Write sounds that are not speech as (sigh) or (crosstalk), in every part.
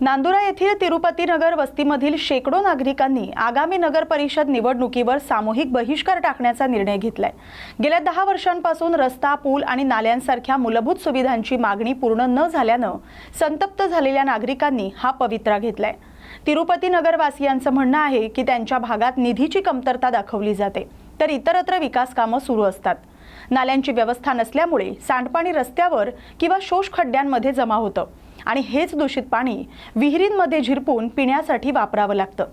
नांदुरा येथील तिरुपती नगर वस्तीमधील शेकडो नागरिकांनी आगामी नगर परिषद निवडणुकीवर सामूहिक बहिष्कार टाकण्याचा निर्णय घेतलाय. गेल्या दहा वर्षांपासून रस्ता पूल आणि नाल्यांसारख्या मूलभूत सुविधांची मागणी पूर्ण न झाल्यानं संतप्त झालेल्या नागरिकांनी हा पवित्रा घेतलाय. तिरुपती नगरवासियांचं म्हणणं आहे की त्यांच्या भागात निधीची कमतरता दाखवली जाते तर इतरत्र विकास कामं सुरू असतात. नाल्यांची व्यवस्था नसल्यामुळे सांडपाणी रस्त्यावर किंवा शोष खड्ड्यांमध्ये जमा होतं. आणि हेच दूषित पाणी विहिरींमध्ये झिरपून पिण्यासाठी वापरावं लागतं.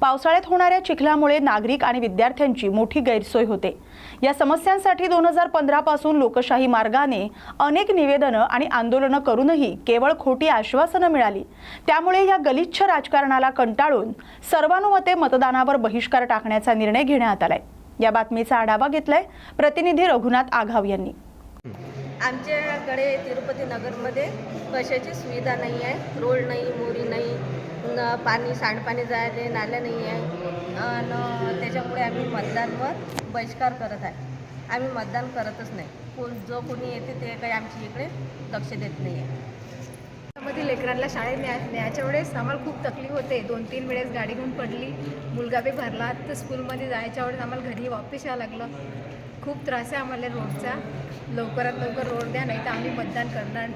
पावसाळ्यात होणाऱ्या चिखलामुळे नागरिक आणि विद्यार्थ्यांची मोठी गैरसोय होते. या समस्यांसाठी दोन हजार पंधरापासून लोकशाही मार्गाने अनेक निवेदनं आणि आंदोलनं करूनही केवळ खोटी आश्वासनं मिळाली. त्यामुळे या गलिच्छ राजकारणाला कंटाळून सर्वानुमते मतदानावर बहिष्कार टाकण्याचा निर्णय घेण्यात आलाय. या बातमीचा आढावा घेतलाय प्रतिनिधी रघुनाथ आघाव यांनी. आमच्याकडे तिरुपती नगरमध्ये कशाची सुविधा नाही आहे. रोड नाही मोरी नाही न पाणी सांडपाणी जायला नाल्या नाही आहे. आणि त्याच्यामुळे आम्ही मतदानवर बहिष्कार करत आहे. आम्ही मतदान करतच नाही. कोण जो कोणी येते ते काही आमच्या इकडे लक्ष देत नाही आहे. मध्ये लेकरांना शाळेत न्या न्यायच्या वेळेस आम्हाला खूप तकलीफ होते. दोन तीन वेळेस गाडी घेऊन पडली. मुलगा बी भरला. तर स्कूलमध्ये जायच्या वेळेस आम्हाला घरी वापस यावं लागलं. खूप त्रास आहे आम्हाला रोडचा लवकरात लवकर रोड द्या नाही तर आम्ही मतदान करणार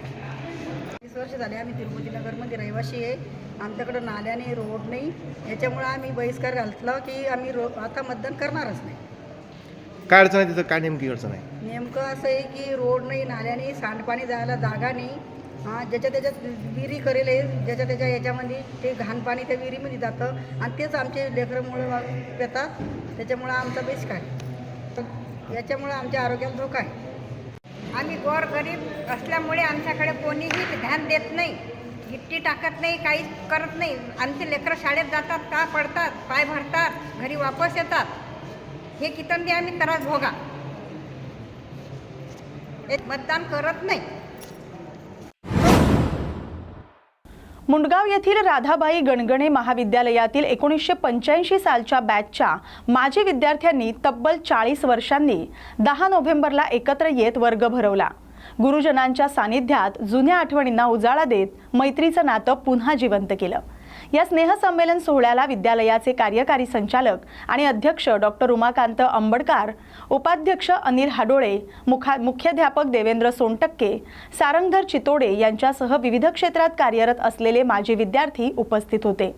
वीस वर्ष झाले आम्ही तिरुपती नगरमध्ये रहिवासी आहे. आमच्याकडं नाल्याने रोड नाही. याच्यामुळं आम्ही बहिष्कार घातला की आम्ही रो आता मतदान करणारच नाही. काय अडचण आहे तिथं? काय नेमकी अडचण आहे? नेमकं असं आहे की रोड नाही नाल्याने सांडपाणी जायला जागा नाही. हां ज्याच्या त्याच्यात विहिरी करेल आहे ज्याच्या त्याच्या याच्यामध्ये ते घाण पाणी त्या विहिरीमध्ये जातं. आणि तेच आमचे लेकरमुळे वा- पितात. त्याच्यामुळं आमचा बहिष्कार आहे. याच्यामुळं आमच्या आरोग्याला धोका आहे. आम्ही गोर गरीब असल्यामुळे आमच्याकडे कोणीही ध्यान देत नाही. गिट्टी टाकत नाही काहीच करत नाही. आमचे लेकरं शाळेत जातात का पडतात पाय भरतात घरी वापस येतात. हे कितंदी आम्ही त्रास भोगा. एक मतदान करत नाही. मुंडगाव येथील राधाबाई गणगणे महाविद्यालयातील एकोणीसशे पंच्याऐंशी सालच्या बॅचच्या माजी विद्यार्थ्यांनी तब्बल चाळीस वर्षांनी दहा नोव्हेंबरला एकत्र येत वर्ग भरवला. गुरुजनांच्या सानिध्यात जुन्या आठवणींना उजाळा देत मैत्रीचं नातं पुन्हा जिवंत केलं. या स्नेहसंमेलन सोहळ्याला विद्यालयाचे कार्यकारी संचालक आणि अध्यक्ष डॉक्टर उमाकांत अंबडकार उपाध्यक्ष अनिल हाडोळे मुखा मुख्याध्यापक देवेंद्र सोनटक्के सारंगधर चितोडे यांच्यासह विविध क्षेत्रात कार्यरत असलेले माजी विद्यार्थी उपस्थित होते.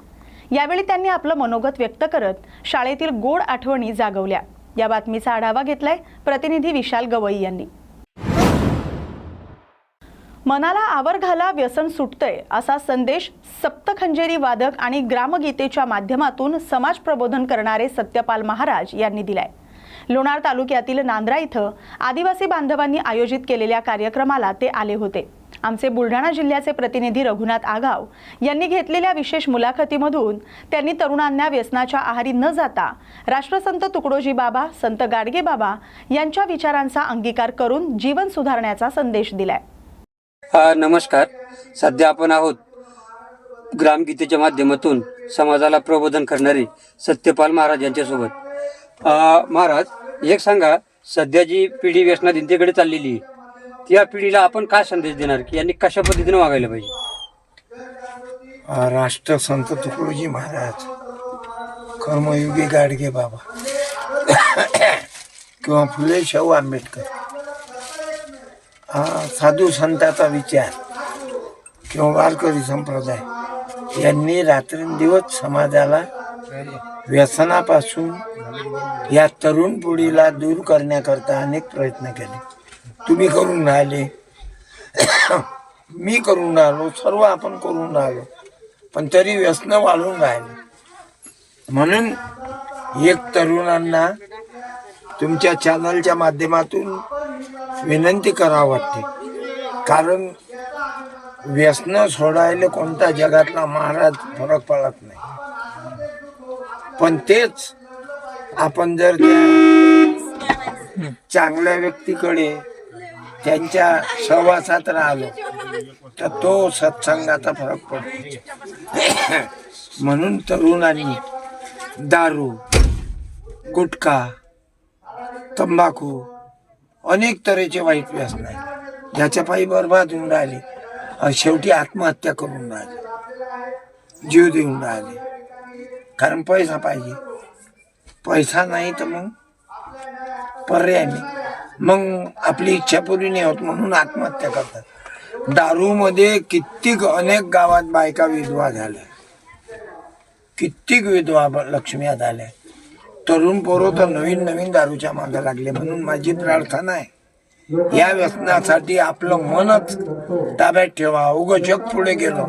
यावेळी त्यांनी आपलं मनोगत व्यक्त करत शाळेतील गोड आठवणी जागवल्या. या बातमीचा आढावा घेतलाय प्रतिनिधी विशाल गवई यांनी. मनाला आवर घाला व्यसन सुटतंय असा संदेश सप्तखंजेरी वादक आणि ग्रामगीतेच्या माध्यमातून समाज प्रबोधन करणारे सत्यपाल महाराज यांनी दिलाय. लोणार तालुक्यातील नांद्रा इथं आदिवासी बांधवांनी आयोजित केलेल्या कार्यक्रमाला ते आले होते. आमचे बुलढाणा जिल्ह्याचे प्रतिनिधी रघुनाथ आगाव यांनी घेतलेल्या विशेष मुलाखतीमधून त्यांनी तरुणांना व्यसनाच्या आहारी न जाता राष्ट्रसंत तुकडोजी बाबा संत गाडगे बाबा यांच्या विचारांचा अंगीकार करून जीवन सुधारण्याचा संदेश दिलाय. हा नमस्कार. सध्या आपण आहोत ग्रामगीतेच्या माध्यमातून समाजाला प्रबोधन करणारे सत्यपाल महाराज यांच्यासोबत. महाराज एक सांगा सध्या जी पिढी व्यसनात चाललेली आहे त्या पिढीला आपण काय संदेश देणार? की यांनी कशा पद्धतीने वागायला पाहिजे? राष्ट्र संत तुकडोजी महाराज कर्मयुगी गाडगे बाबा (coughs) किंवा फुले शाहू आंबेडकर. हा साधू संताचा विचार. किंवा वारकरी संप्रदाय. यांनी रात्रंदिवस समाजाला व्यसनापासून या तरुण पिढीला दूर करण्याकरता अनेक प्रयत्न केले. तुम्ही करून राहिले. मी करून राहिलो. सर्व आपण करून राहिलो. पण तरी व्यसन वाढून राहिले. म्हणून एक तरुणांना तुमच्या चॅनलच्या माध्यमातून विनंती करावं वाटते. कारण व्यसन सोडायला कोणता जगातला महाराज फरक पडत नाही. पण तेच आपण जर त्या चांगल्या व्यक्तीकडे त्यांच्या सहवासात राहिलो तर तो सत्संगाचा फरक पडतो. म्हणून तरुणांनी दारू गुटखा तंबाखू अनेक तऱ्हेचे वाईट व्यसन आहे ज्याच्या पायी बरबाद होऊन राहिले. शेवटी आत्महत्या करून राहिले. जीव देऊन राहिले. कारण पैसा पाहिजे. पैसा नाही तर मग पर्याय नाही. मग आपली इच्छा पुरी नाही होत म्हणून आत्महत्या करतात. दारूमध्ये कित्येक अनेक गावात बायका विधवा झाल्या. कित्येक विधवा ब- लक्ष्म्या झाल्या तरुण पोरं तर नवीन नवीन दारूच्या मागे लागले म्हणून माझी प्रार्थना आहे. या व्यसनासाठी आपलं मनच ताब्यात ठेवा. उगं जग पुढे गेलो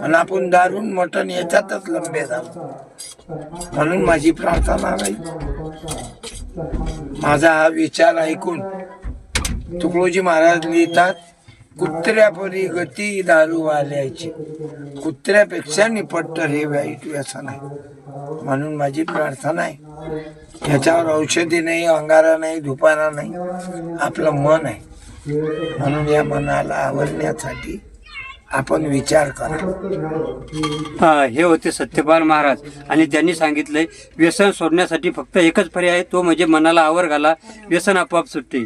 आणि आपण दारून मटण याच्यातच लंबे झालो म्हणून माझी प्रार्थना राहील माझा हा विचार ऐकून तुकडोजी महाराज लिहितात कुत्र्यापरी गती दारू वाल्याची. कुत्र्यापेक्षा निपट्ट हे वाईट व्यसन आहे. म्हणून माझी प्रार्थना आहे. ह्याच्यावर औषधी नाही अंगारा नाही धुपारा नाही. आपलं मन आहे. म्हणून या मनाला आवडण्यासाठी आपण विचार करा. हा हे होते सत्यपाल महाराज. आणि त्यांनी सांगितलंय व्यसन सोडण्यासाठी फक्त एकच पर्याय तो म्हणजे मनाला आवर घाला व्यसन आपोआप सुटते.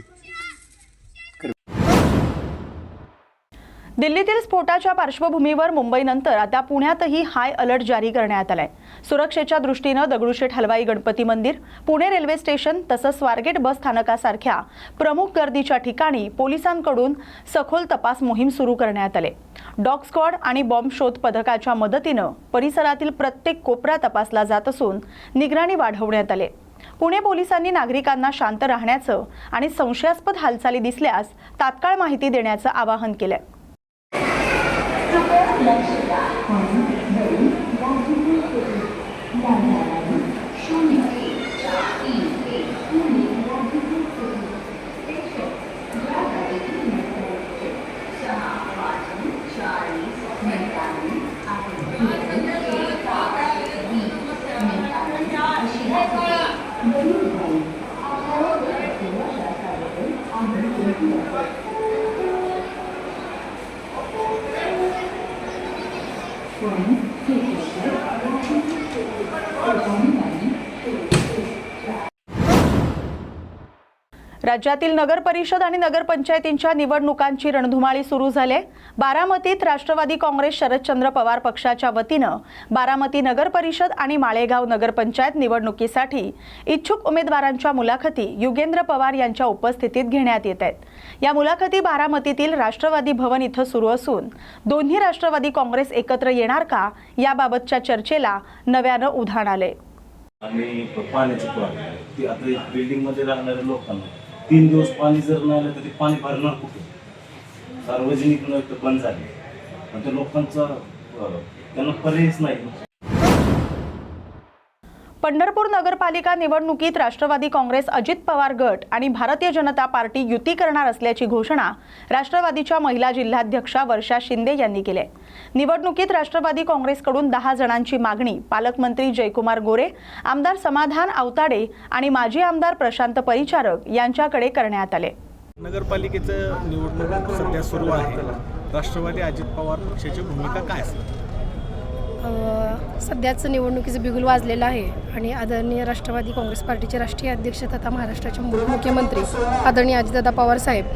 दिल्लीतील स्फोटाच्या पार्श्वभूमीवर मुंबईनंतर आता पुण्यातही हाय अलर्ट जारी करण्यात आलाय. सुरक्षेच्या दृष्टीनं दगडूशेठ हलवाई गणपती मंदिर पुणे रेल्वे स्टेशन तसंच स्वारगेट बस स्थानकासारख्या प्रमुख गर्दीच्या ठिकाणी पोलिसांकडून सखोल तपास मोहीम सुरू करण्यात आले. डॉग स्क्वॉड आणि बॉम्ब शोध पथकाच्या मदतीनं परिसरातील प्रत्येक कोपरा तपासला जात असून निगराणी वाढवण्यात आले. पुणे पोलिसांनी नागरिकांना शांत राहण्याचं आणि संशयास्पद हालचाली दिसल्यास तात्काळ माहिती देण्याचं आवाहन केलं 嗯。Thank you. राज्यातील नगर परिषद आणि नगरपंचायतींच्या निवडणुकांची रणधुमाळी सुरू झाली. बारामतीत राष्ट्रवादी काँग्रेस शरदचंद्र पवार पक्षाच्या वतीनं बारामती नगर परिषद आणि माळेगाव नगरपंचायत निवडणुकीसाठी इच्छुक उमेदवारांच्या मुलाखती युगेंद्र पवार यांच्या उपस्थितीत घेण्यात येत आहेत. या मुलाखती बारामतीतील राष्ट्रवादी भवन इथं सुरू असून दोन्ही राष्ट्रवादी काँग्रेस एकत्र येणार का याबाबतच्या चर्चेला नव्यानं उधाण आलंय. आणि पाण्याची प्रॉब्लेम ती आता बिल्डिंगमध्ये राहणाऱ्या लोकांना तीन दिवस पाणी जर नाही आलं तर ते पाणी भरणार कुठे? सार्वजनिक नळ तर बंद झाले. आणि त्या लोकांचा त्यांना पर्यायच नाही. पंढरपूर नगरपालिका निवडणुकीत राष्ट्रवादी काँग्रेस अजित पवार गट आणि भारतीय जनता पार्टी युती करणार असल्याची घोषणा राष्ट्रवादीच्या महिला जिल्हाध्यक्षा वर्षा शिंदे यांनी केली आहे. निवडणुकीत राष्ट्रवादी काँग्रेसकडून दहा जणांची मागणी पालकमंत्री जयकुमार गोरे आमदार समाधान आवताडे आणि माजी आमदार प्रशांत परिचारक यांच्याकडे करण्यात आले. नगरपालिकेचं निवडणूक सध्या सुरू आहे. राष्ट्रवादी अजित पवार पक्षाची भूमिका काय असेल सध्याचं निवडणुकीचं बिगुल वाजलेलं आहे आणि आदरणीय राष्ट्रवादी काँग्रेस पार्टीचे राष्ट्रीय अध्यक्ष तथा महाराष्ट्राचे मुख्यमंत्री आदरणीय अजितदादा पवार साहेब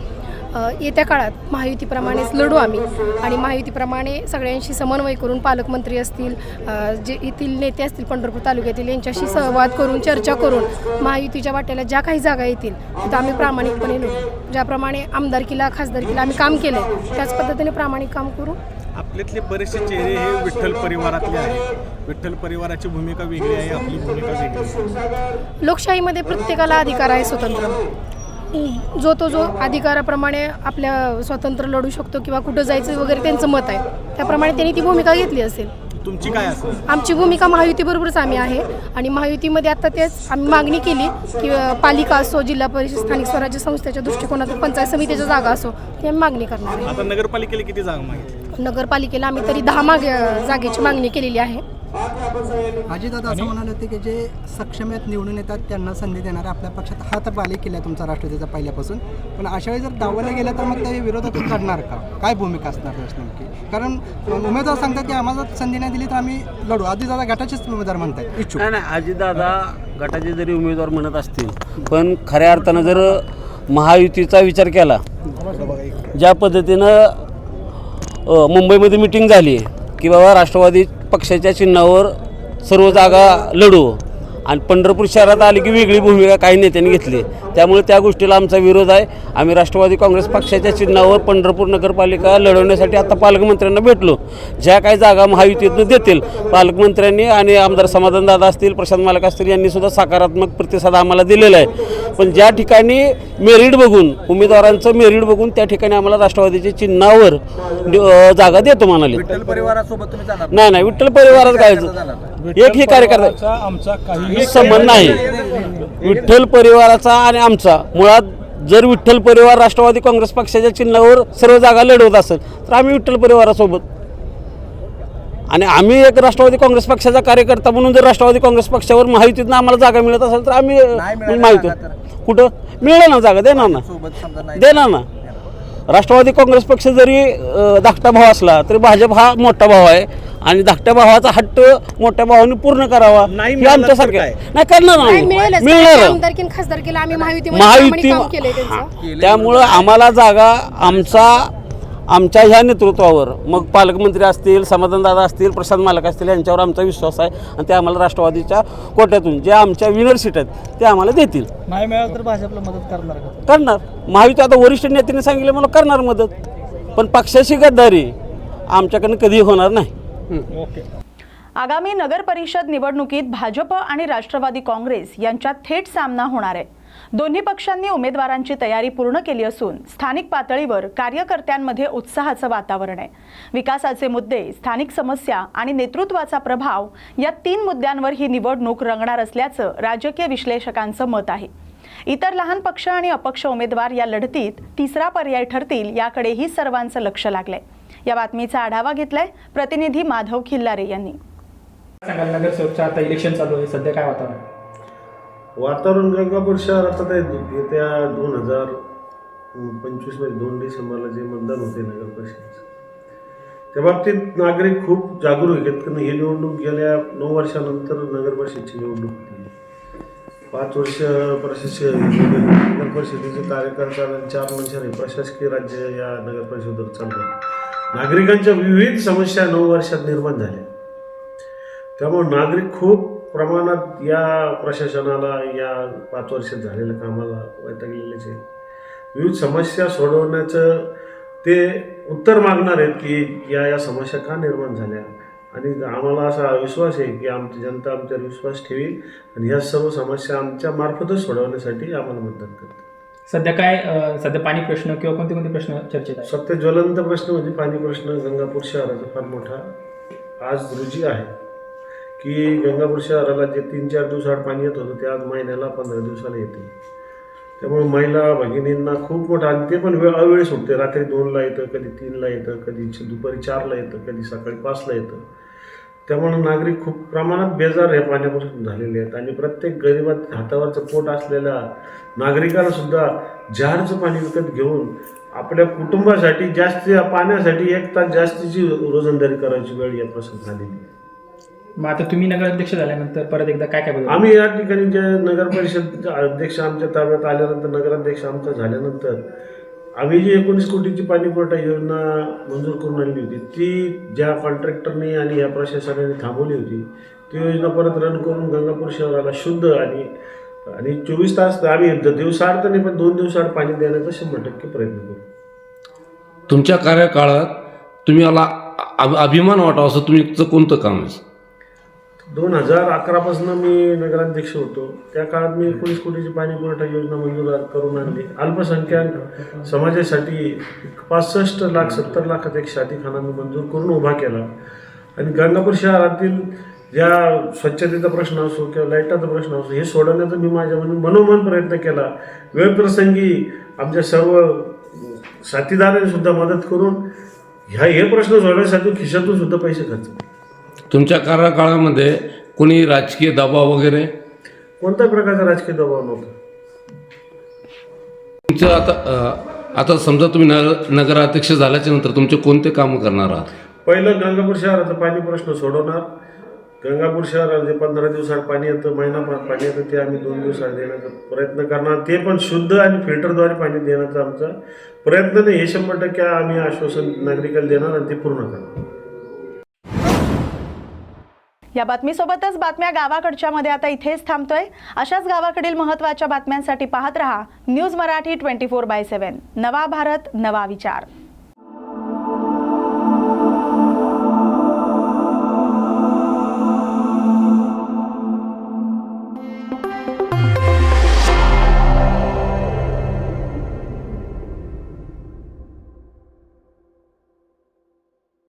येत्या काळात महायुतीप्रमाणेच लढू आम्ही आणि महायुतीप्रमाणे सगळ्यांशी समन्वय करून पालकमंत्री असतील जे येथील नेते असतील पंढरपूर तालुक्यातील यांच्याशी संवाद करून चर्चा करून महायुतीच्या वाट्याला ज्या काही जागा येतील तिथं आम्ही प्रामाणिकपणे लढू. ज्याप्रमाणे आमदारकीला खासदारकीला आम्ही काम केलं आहे त्याच पद्धतीने प्रामाणिक काम करू. आपल्यातले बरेचसे चेहरे हे विठ्ठल परिवारातले आहेत. विठ्ठल परिवाराची भूमिका वेगळी आहे आपली भूमिका वेगळी आहे. लोकशाहीमध्ये प्रत्येकाला अधिकार आहे स्वतंत्र. जो तो जो अधिकाराप्रमाणे आपल्या स्वतंत्र लढू शकतो किंवा कुठं जायचं वगैरे त्यांचं मत आहे. त्याप्रमाणे त्यांनी ती भूमिका घेतली असेल. तुमची काय असेल? आमची भूमिका महायुतीबरोबरच आम्ही आहे. आणि महायुतीमध्ये आता तेच आम्ही मागणी केली की पालिका असो जिल्हा परिषद स्थानिक स्वराज्य संस्थेच्या दृष्टिकोनातून पंचायत समितीच्या जागा असो ती आम्ही मागणी करणार आहे. आता नगरपालिकेला किती जागा मागितली? नगरपालिकेला आम्ही तरी दहा माग जागेची मागणी केलेली आहे. अजितदादा असं म्हणाले होते की जे सक्षम आहेत निवडून येतात त्यांना संधी देणार आपल्या पक्षात हा तर बाले केला तुमचा राष्ट्रवादीचा पहिल्यापासून. पण अशा वेळी जर डावलं गेलं तर मग ते विरोधात लढणार का? काय भूमिका असणार नेमकी? कारण उमेदवार सांगतात की आम्हाला संधी नाही दिली तर आम्ही लढू. अजितदादा गटाचेच उमेदवार म्हणतात इच्छुक. नाही अजितदादा गटाचे जरी उमेदवार म्हणत असतील पण खऱ्या अर्थानं जर महायुतीचा विचार केला ज्या पद्धतीनं मुंबईमध्ये मिटिंग झाली आहे की बाबा राष्ट्रवादी पक्षाच्या चिन्हावर सर्व जागा लढू. आणि पंढरपूर शहरात आली की वेगळी भूमिका काही नेत्यांनी घेतली. त्यामुळे त्या गोष्टीला आमचा विरोध आहे. आम्ही राष्ट्रवादी काँग्रेस पक्षाच्या चिन्हावर पंढरपूर नगरपालिका लढवण्यासाठी आता पालकमंत्र्यांना भेटलो. ज्या काही जागा महायुतीतून देतील पालकमंत्र्यांनी आणि आमदार समाधानदादा असतील प्रशांत मालक असतील यांनी सुद्धा सकारात्मक प्रतिसाद आम्हाला दिलेला आहे. पण ज्या ठिकाणी मेरिट बघून उमेदवारांचं मेरिट बघून त्या ठिकाणी आम्हाला राष्ट्रवादीच्या चिन्हावर जागा देतो म्हणाले. विठ्ठल परिवारासोबत तुम्ही जाणार. नाही नाही विठ्ठल परिवारात काय? एकही कार्यकर्ता आमचा काही संबंध नाही. विठ्ठल परिवाराचा आणि आमचा. मुळात जर विठ्ठल परिवार राष्ट्रवादी काँग्रेस पक्षाच्या चिन्हावर सर्व जागा लढवत असेल तर आम्ही विठ्ठल परिवारासोबत. आणि आम्ही एक राष्ट्रवादी काँग्रेस पक्षाचा कार्यकर्ता म्हणून जर राष्ट्रवादी काँग्रेस पक्षावर महायुतीतनं आम्हाला जागा मिळत असेल तर आम्ही माहिती? कुठं? मिळेल ना जागा देणार ना. देणार ना. राष्ट्रवादी काँग्रेस पक्ष जरी धाकटा भाव असला तरी भाजप हा मोठा भाव आहे. आणि धाकट्या भावाचा हट्ट मोठ्या भावाने पूर्ण करावा. नाही हे आमच्यासारखे काय? नाही करणार नाही. मिळणार. महायुती त्यामुळं आम्हाला जागा आमचा आमच्या ह्या नेतृत्वावर मग पालकमंत्री असतील समाधानदादा असतील प्रशांत मालक असतील यांच्यावर आमचा विश्वास आहे आणि ते आम्हाला राष्ट्रवादीच्या कोट्यातून जे आमच्या विनर सीट आहेत ते आम्हाला देतील. नाही मिळालं तर भाजपला मदत करणार का? करणार. महायुती आता वरिष्ठ नेत्यांनी सांगितलं मला करणार मदत. पण पक्षाची गद्दारी आमच्याकडनं कधी होणार नाही. ओके. आगामी नगर परिषद निवडणुकीत भाजप आणि राष्ट्रवादी काँग्रेस यांच्यात थेट सामना होणार आहे. दोन्ही पक्षांनी उमेदवारांची तयारी पूर्ण केली असून स्थानिक पातळीवर कार्यकर्त्यांमध्ये उत्साहाचं वातावरण आहे. विकासाचे मुद्दे स्थानिक समस्या आणि नेतृत्वाचा प्रभाव या तीन मुद्द्यांवर ही निवडणूक रंगणार असल्याचं राजकीय विश्लेषकांचं मत आहे. इतर लहान पक्ष आणि अपक्ष उमेदवार या लढतीत तिसरा पर्याय ठरतील याकडेही सर्वांचं लक्ष लागलंय. या बातमीचा आढावा घेतलाय प्रतिनिधी माधव खिल्लारे यांनी. नगरसेवकचं आता इलेक्शन चालू आहे. सध्या काय वातावरण वातावरण गंगापूर शहरात आता येत्या दोन हजार पंचवीसमध्ये दोन डिसेंबरला जे मतदान होते नगर परिषदेचं त्या बाबतीत नागरिक खूप जागरूक आहेत. कारण ही निवडणूक गेल्या नऊ वर्षानंतर नगर परिषदेची निवडणूक होती. पाच वर्ष प्रशासकीय नगर परिषदेचे कार्यकर्ता आणि चार वर्षाने प्रशासकीय राज्य या नगर परिषदेवर चाललं. नागरिकांच्या विविध समस्या नऊ वर्षात निर्माण झाल्या. त्यामुळे नागरिक खूप प्रमाणात या प्रशासनाला या पाच वर्षात झालेल्या कामाला वैतागलेलेच आहेत. विविध समस्या सोडवण्याचं ते उत्तर मागणार आहेत की या या समस्या का निर्माण झाल्या? आणि आम्हाला असा विश्वास आहे की आमची जनता आमच्यावर विश्वास ठेवील आणि ह्या सर्व समस्या आमच्या मार्फतच सोडवण्यासाठी आम्हाला मतदान करते सध्या काय सध्या पाणी प्रश्न किंवा कोणते कोणते प्रश्न चर्चेत आहे सत्य ज्वलंत प्रश्न म्हणजे पाणी प्रश्न गंगापूर शहराचा फार मोठा. आज रुची आहे. की गंगापूर शहराला जे तीन चार दिवसाआड पाणी येत होतं ते आज महिन्याला पंधरा दिवसाला येते. त्यामुळे महिला भगिनींना खूप मोठा आणि ते पण वेळ अवेळी सुटते. रात्री दोनला येतं कधी तीनला येतं कधी दुपारी चारला येतं कधी सकाळी पाचला येतं. त्यामुळे नागरिक खूप प्रमाणात बेजार हे पाण्यापासून झालेले आहेत. आणि प्रत्येक गरिबात हातावरचं पोट असलेल्या नागरिकाला सुद्धा जहारचं पाणी विकत घेऊन आपल्या कुटुंबासाठी जास्त पाण्यासाठी एक तास जास्तीची रोजंदारी करायची वेळ या प्रसंग झालेली आहे. मग आता तुम्ही नगराध्यक्ष झाल्यानंतर परत एकदा काय काय बदल? आम्ही या ठिकाणी जे नगर परिषद अध्यक्ष आमच्या ताब्यात आल्यानंतर नगराध्यक्ष आमचा झाल्यानंतर आम्ही जी एकोणीस कोटीची पाणी पुरवठा योजना मंजूर करून आणली होती ती ज्या कॉन्ट्रॅक्टरने आणि या प्रशासनाने थांबवली होती ती योजना परत रन करून गंगापूर शहराला शुद्ध आणि आणि चोवीस तास आम्ही दिवसाआड तर नाही पण दोन दिवसाआड पाणी देण्याचा शंभर टक्के प्रयत्न करू. तुमच्या कार्यकाळात तुम्ही अ- अभिमान वाटावा असं तुमचं कोणतं काम आहे? दोन हजार अकरापासून मी नगराध्यक्ष होतो. त्या काळात मी एकोणीस कोटीची पाणी पुरवठा योजना मंजूर करून आणली. अल्पसंख्याक समाजासाठी पासष्ट लाख सत्तर लाखाचा एक शादीखाना मी मंजूर करून उभा केला. आणि गंगापूर शहरातील ज्या स्वच्छतेचा प्रश्न असो किंवा लाईटाचा प्रश्न असो हे सोडवण्याचा मी माझ्या म्हणून मनोमन प्रयत्न केला. वेळप्रसंगी आमच्या सर्व साथीदारांनी सुद्धा मदत करून ह्या हे प्रश्न सोडवण्यासाठी खिशातून सुद्धा पैसे खर्च केले. तुमच्या कार्यकाळामध्ये कोणी राजकीय दबाव वगैरे? कोणत्याही प्रकारचा राजकीय दबाव नव्हता? तुमचं आता अ, आता समजा तुम्ही नगर नगराध्यक्ष झाल्याच्यानंतर तुमचे कोणते कामं करणार आहात? पहिलं गंगापूर शहराचा पाणी प्रश्न सोडवणार. गंगापूर शहराला जे पंधरा दिवसात पाणी येतं महिना पा- पाणी येतं ते आम्ही दोन दिवसात देण्याचा प्रयत्न करणार. ते पण शुद्ध आणि फिल्टरद्वारे पाणी देण्याचा आमचा प्रयत्न नाही. हे शंभर टक्के आम्ही आश्वासन नागरिकाला देणार आणि ते पूर्ण करणार. या बातमीसोबतच बातम्या गावाकडच्या मध्ये आता इथेच थांबतोय. अशाच गावाकडील महत्त्वाच्या बातम्यांसाठी पाहत रहा news Marathi twenty four by seven. नवा भारत नवा विचार.